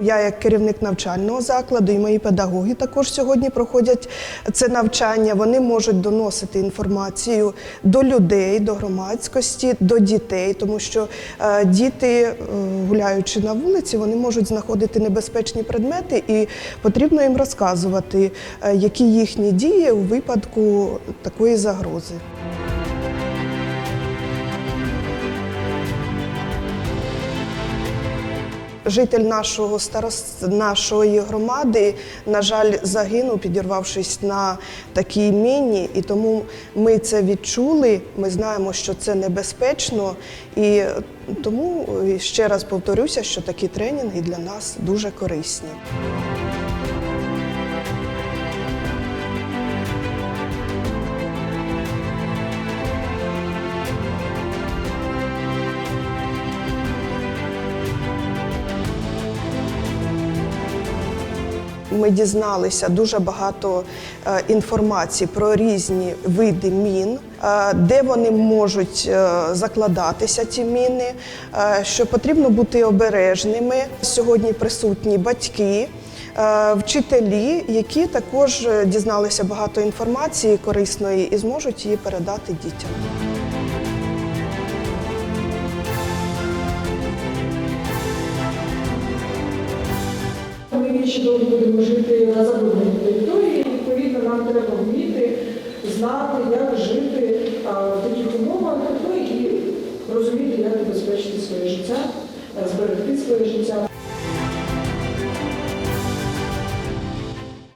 я як керівник навчального закладу і мої педагоги також сьогодні проходять це навчання. Вони можуть доносити інформацію до людей, до громадськості, до дітей, тому що е, діти, е, гуляючи на вулиці, вони можуть знаходити небезпечні предмети, і потрібно їм розказувати, е, які їхні дії у випадку такої загрози. Житель нашого старос... нашої громади, на жаль, загинув, підірвавшись на такій міні, і тому ми це відчули. Ми знаємо, що це небезпечно, і тому ще раз повторюся, що такі тренінги для нас дуже корисні. Ми дізналися дуже багато е, інформації про різні види мін, е, де вони можуть е, закладатися, ці міни, що потрібно бути обережними. Сьогодні присутні батьки. Вчителі, які також дізналися багато інформації корисної і зможуть її передати дітям. Ми більше довго будемо жити на забудованій території, і, відповідно, нам треба вміти знати, як жити в таких умовах, ну і розуміти, як забезпечити своє життя, е, зберегти своє життя.